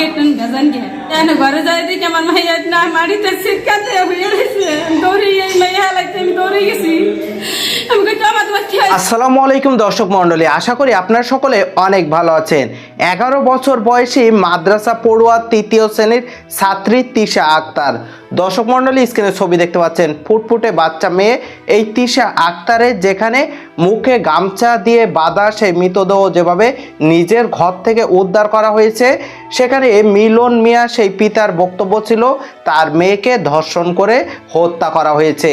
Gate গেজান গে এনে ঘরে যাই দেখি আমার মাইয়া না মাটিতে ছিটকাতে হয়ে রয়েছে দৌড়ে আসসালামু আলাইকুম দর্শক মণ্ডলী, আশা করি আপনারা সকলে অনেক ভালো আছেন। এগারো বছর বয়সী মাদ্রাসা পড়ুয়া তৃতীয় শ্রেণির ছাত্রী তিশা আক্তার। দর্শক মণ্ডলী, স্ক্রিনে ছবি দেখতে পাচ্ছেন, ফুটফুটে বাচ্চা মেয়ে এই তিশা আক্তারের যেখানে মুখে গামছা দিয়ে বাঁধা সেই মৃতদেহ যেভাবে নিজের ঘর থেকে উদ্ধার করা হয়েছে, সেখানে মিলন মিয়া, সেই পিতার বক্তব্য ছিল, তার মেয়েকে ধর্ষণ করে হত্যা করা হয়েছে।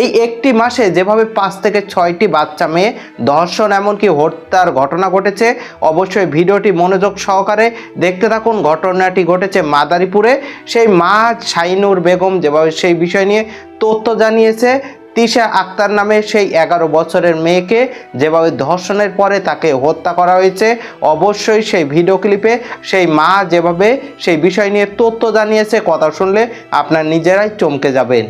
এই একটি মাসে যেভাবে পাঁচ থেকে ছয়টি বাচ্চা মেয়ে ধর্ষণ এমনকি হত্যার ঘটনা ঘটেছে, অবশ্যই ভিডিওটি মনোযোগ সহকারে দেখতে থাকুন। ঘটনাটি ঘটেছে মাদারীপুরে। সেই মা শাইনুর বেগম যেভাবে সেই বিষয় নিয়ে তথ্য জানিয়েছে, তিশা আক্তার নামে সেই এগারো বছরের মেয়েকে যেভাবে ধর্ষণের পরে তাকে হত্যা করা হয়েছে, অবশ্যই সেই ভিডিও ক্লিপে সেই মা যেভাবে সেই বিষয় নিয়ে তথ্য জানিয়েছে, কথা শুনলে আপনার নিজেরাই চমকে যাবেন।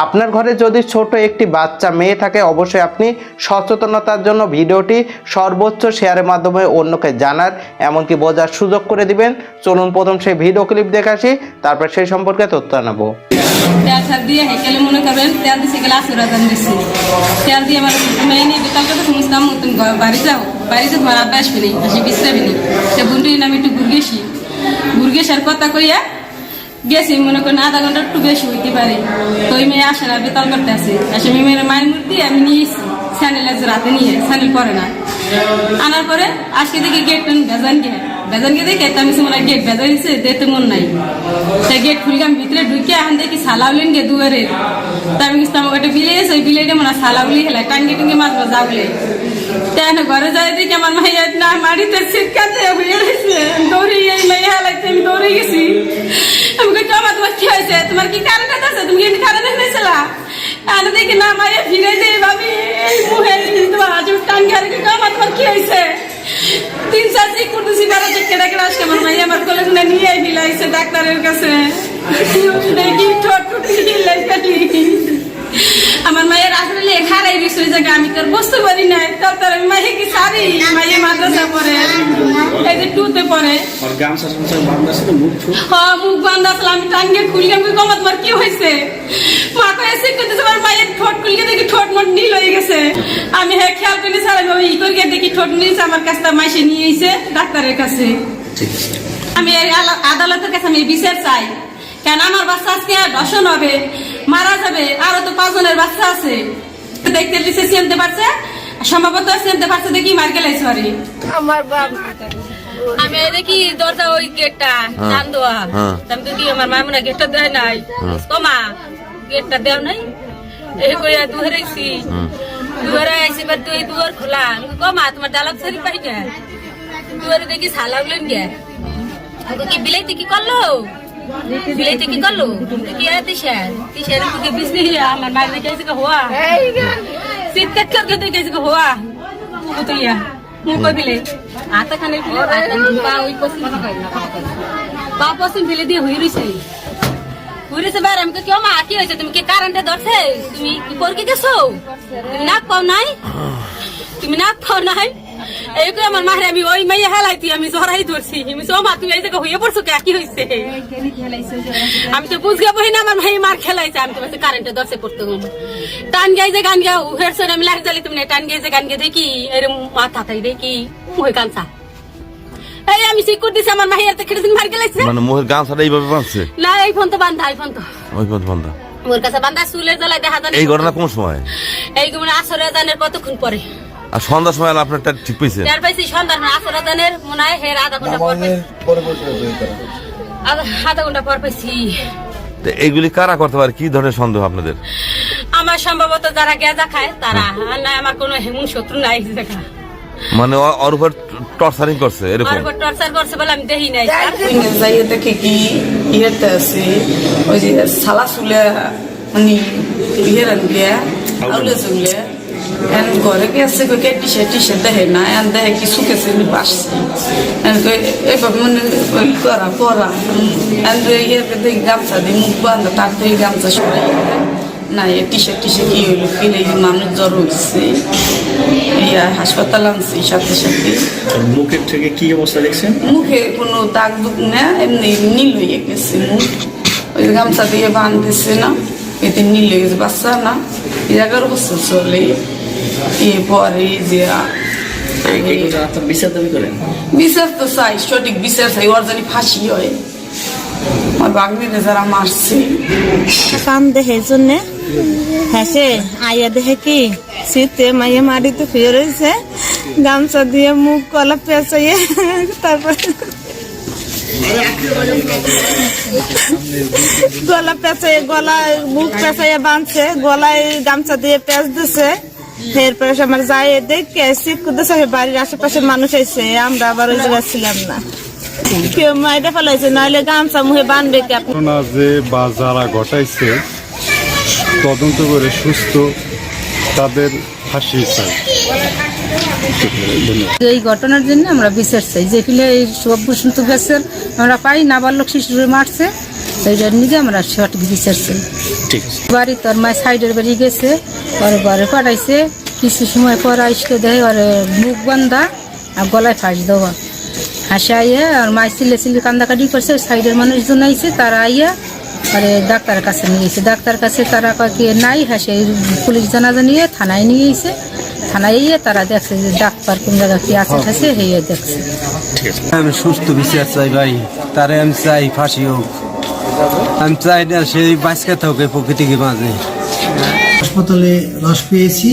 আপনার ঘরে যদি ছোট একটি বাচ্চা মেয়ে থাকে, অবশ্যই আপনি সচেতনতার জন্য ভিডিওটি সর্বোচ্চ শেয়ারের মাধ্যমে অন্যকে জানার, এমনকি বোঝার সুযোগ করে দিবেন। চলুন প্রথম সেই ভিডিও ক্লিপ দেখে আসি, তারপর সেই সম্পর্কে তথ্য জানাব তেল দিয়ে মনে করেন তেল দান তেল দিয়ে আমার মেয়ে নিয়ে তুমি বাড়ি যাও বাড়ি যাও তোমার আব্বা আসবে নি আসি বিশ্রাবি নি সে বুন্ডি আমি একটু ঘুরগেছি। ঘুরগেসার কথা কইয়া গেছি, মনে করেন আধা ঘণ্টা একটু বেশি হইতে পারে। তো ওই মেয়ে আসে না বেতাল করতে আসে আসে আমি মেয়ের মায়ের মূর্তি আমি নিয়ে স্যান্ডেল আছে রাতে নিয়ে স্যান্ডেল পরে না। আনার পরে আজকে দেখি গেট বেজান গিয়ে বেজান গিয়ে দেখে আমি মনে গেট বেজান দিছে দেখতে মন নাই। সে গেট খুললাম ভিতরে ঢুকে এখন দেখি সালাউলেন গে দুয়ারে। তা আমি কিছু আমাকে একটা বিলে এসে ওই বিলেটা মনে সালাউলি হেলা টাঙ্গি টুঙ্গি মারবো যাবলে তেন ঘরে যাই দেখি আমার মাইয়া না মাটিতে ছিটকাতে হয়ে রয়েছে দৌড়ে এই মাইয়া লাগছে ডাক্তারের কাছে। দেখি ঠোঁট আমার মায়ের আসলে খারাই দিছে ওই জায়গায় আমি তোর বুঝতে পারি না তারপর আমি কি সারি মাইয়া মাদ্রাসা পড়ে এই যে টুতে ঠুক হ্যাঁ মুখ বান্ধা আসলাম আমি টাঙ্গে খুললাম কমাত মার কি হয়েছে? মা কয়েছে কিন্তু আমার মায়ের ঠোঁট খুলকে দেখি ঠোঁট মোট নীল হয়ে গেছে। আমি হ্যাঁ খেয়াল করি স্যার আমি ই করিয়ে দেখি ঠোঁট নিয়েছে আমার কাছটা মাইসে নিয়ে এসে ডাক্তারের কাছে। ঠিক আছে। আমি আদালতের কাছে আমি বিচার চাই। কেন আমার বাচ্চা আজকে দর্শন হবে মারা যাবে আরও তো পাঁচজনের বাচ্চা আছে। দেখতে লিখে চিনতে পারছে? সম্ভবত চিনতে পারছে দেখি মার গেলে সরি আমার বাপ আমি দেখি দরজা ওই গেটটা টান দেওয়া। আমি দেখি আমার মামুনা গেটটা দেয় নাই। কমা গেটটা দেও নাই? এই করে দুয়ারেছি দুয়ারে আইসি বা তুই দুয়ার খোলা। কমা তোমার ডালক সারি পাই না দুয়ারে দেখি সালা উলেন গে। কি বিলাইতে কি করল? বিলাইতে কি করল? কি আর দিশা দিশার মুখে বিসি আমার মায়ের দেখে আইসি হওয়া চিৎকার করকে দেখে আইসি হওয়া পুতুইয়া মুখ দিলে হাতে খানে ফেলে পা ওই পশ্চিম পা পশ্চিম। ফেলে দিয়ে হয়ে রয়েছে ঘুরেছে বার আমি কেউ মা, কি হয়েছে? তুমি কি কারেন্টে ধরছে? তুমি কি পরকে গেছো তুমি নাক পাও নাই? তুমি নাক পাও নাই? এই করে আমার মারে আমি ওই মাইয়া হেলাইতি আমি জড়াই ধরছি। আমি সো মা তুমি এই জায়গায় হয়ে পড়ছো কে কি হয়েছে আমি তো বুঝগে বহি না আমার ভাই মার খেলাইছে আমি তো বলছি কারেন্টে ধরছে পড়তে গো টান গাই যে গান গাও হেরছো আমি লাগ জ্বালি তুমি টান গাই যে গান গে দেখি এরম মাথা তাই দেখি মুহে কানসা এই আমি ঠিক করে দিছি আমার মাহিয়ার তো খেটেছিন মার গেলাইছে মানে মোহের গামছাটা এইভাবে বাঁধছে? না এই ফোন তো বান্ধা এই ফোন তো। ওই পথ বন্ধ। ওর কাছে বান্ধা চুলের জ্বালায় দেখা যায় এই ঘটনা কোন সময়? এই মানে আসরে জানের কতক্ষণ পরে? আর সন্ধ্যার সময় আপনারটা ঠিক পেয়েছে চার পাইছি সন্ধ্যার মানে আসরে জানের মনে হয় হের আধা ঘণ্টা পর পাইছি। আধা- ঘণ্টা পর পাইছি। তো এইগুলি কারা করতে পারে? কি ধরনের সন্দেহ আপনাদের? আমার সম্ভবত যারা গেজা খায় তারা। আর না আমার কোনো হেমুন শত্রু নাই দেখা মানে ওর উপর টর্চারিং করছে এরকম? আর টর্চার করছে বলে আমি দেখি নাই। যাইয়ে দেখে কি ইয়েতে আছে? ওই যে সালা চুলে মানে ইয়ে রানবে আউলে এন ঘরে গেছে কই টি শার্ট টি শার্ট দেখে না এন দেখে কি শুকেছে নি বাসছে এন কই এবার মনে ওই করা পরা। এন ইয়ে দেখি গামছা দি মুখ বান্ধা তার থেকে গামছা সরাই না এ টি শার্ট টি শার্ট কি হইল কি লেগে মানুষ জ্বর হয়েছে ইয়া হাসপাতাল আনছি সাথে সাথে। মুখের থেকে কি অবস্থা দেখছেন? মুখে কোনো দাগ দুগ না এমনি নীল হয়ে গেছে মুখ। ওই গামছা দিয়ে বাঁধতেছে না এতে নীল হয়ে গেছে বাচ্চা না। এই এগারো বছর চলে। এরপরে যে এই ঘটনা আপনার বিচার দাবি করেন বিচার তো চাই সঠিক বিচার চাই ওর জানি ফাঁসি হয়। আমার বাগনিতে যারা মারছে। কাম দেহে জন্যে। হেসে আইয়া দেহে কি? শীতে মাইয়া মাটিতে শুয়ে রয়েছে। গামছা দিয়ে মুখ গলা পেঁচাইয়ে তারপর গলা পেঁচাইয়ে গলায় মুখ পেঁচাইয়ে বাঁধছে গলায় গামছা দিয়ে পেঁচ দিছে। এরপরে আমার যাই দেখে করতেছে বাড়ির আশেপাশের মানুষ এসে আমরা আবার ওই জায়গায় ছিলাম না। কেউ মাইটা ফেলাইছে নাহলে গামছা মুখে বানবে কি ঘটনা যে বা যারা ঘটাইছে তদন্ত করে সুস্থ তাদের ফাঁসি চাই। এই ঘটনার জন্য আমরা বিচার চাই। যে ফিলে এই সব বসন্ত গাছের আমরা পাই নাবালক শিশুরে মারছে সেইটার নিজে আমরা সঠিক বিচার চাই। ঠিক। বাড়ি তোর মায়ের সাইডের বাড়ি গেছে ওর ঘরে পাঠাইছে। কিছু সময় পর আইসকে দেয় ওর মুখ বান্ধা আর গলায় ফাঁস দেওয়া। হাসে আইয়া আর মায়ের চিল্লে চিল্লে কান্দাকাটি করছে ওই সাইডের মানুষজন আইছে তারা আইয়া আরে ডাক্তারের কাছে নিয়ে গেছে। ডাক্তার কাছে তারা কি নাই হাসে। পুলিশ জানাজা নিয়ে থানায় নিয়ে গেছে থানায় গিয়ে তারা দেখছে যে ডাক্তার কোন জায়গা কি আছে ঠাসে হইয়া দেখছে। আমি সুস্থ বিচার চাই ভাই তারে আমি চাই ফাঁসি হোক। আমি চাই না সেই বাঁচকে থাকে প্রকৃতিকে মাঝে হাসপাতালে লাশ পেয়েছি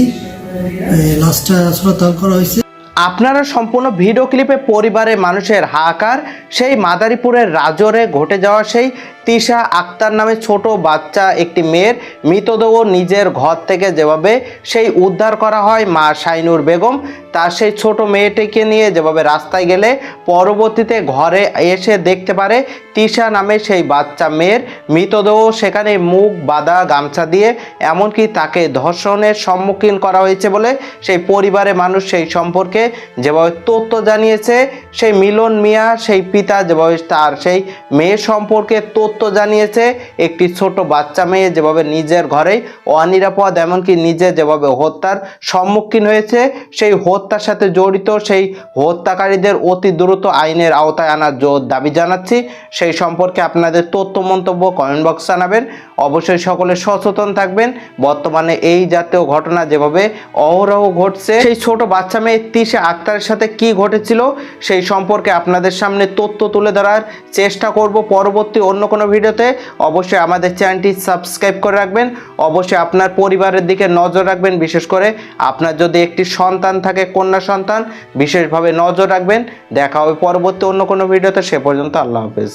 লাশটা শ্রদ্ধা করা হয়েছে। আপনারা সম্পূর্ণ ভিডিও ক্লিপে পরিবারের মানুষের হাহাকার সেই মাদারীপুরের রাজরে ঘটে যাওয়া সেই তিশা আক্তার নামে ছোট বাচ্চা একটি মেয়ের মৃতদেহ নিজের ঘর থেকে যেভাবে সেই উদ্ধার করা হয় মা শাইনুর বেগম, তার সেই ছোট মেয়েটিকে নিয়ে যেভাবে রাস্তায় গেলে পরবর্তীতে ঘরে এসে দেখতে পারে তিশা নামে সেই বাচ্চা মেয়ের মৃতদেহ। সেখানে মুখ, বাঁধা, গামছা দিয়ে এমনকি তাকে ধর্ষণের সম্মুখীন করা হয়েছে বলে সেই পরিবারের মানুষ সেই সম্পর্কে যেভাবে তথ্য জানিয়েছে, সেই মিলন মিয়া, সেই পিতা যেভাবে তার সেই মেয়ে সম্পর্কে তথ্য জানিয়েছে, একটি ছোট বাচ্চা মেয়ে যেভাবে নিজের ঘরেই অনিরাপদ এমনকি নিজে যেভাবে হত্যার সম্মুখীন হয়েছে, সেই হত্যার সাথে জড়িত সেই হত্যাকারীদের অতি দ্রুত আইনের আওতায় আনার জোর দাবি জানাচ্ছি। সেই সম্পর্কে আপনাদের তথ্য মন্তব্য কমেন্ট বক্স জানাবেন। অবশ্যই সকলে সচেতন থাকবেন। বর্তমানে এই জাতীয় ঘটনা যেভাবে অহরহ ঘটছে, সেই ছোট বাচ্চা মেয়ে তিশা আক্তারের সাথে কি ঘটেছিল, সেই সম্পর্কে আপনাদের সামনে তথ্য তুলে ধরার চেষ্টা করব। পরবর্তী অন্য কোনো ভিডিওতে অবশ্যই আমাদের চ্যানেলটি সাবস্ক্রাইব করে রাখবেন। অবশ্যই আপনার পরিবারের দিকে নজর রাখবেন। বিশেষ করে আপনার যদি একটি সন্তান থাকে, কন্যা সন্তান, বিশেষভাবে নজর রাখবেন। দেখা হবে পরবর্তী অন্য কোনো ভিডিওতে। সে পর্যন্ত আল্লাহ হাফেজ।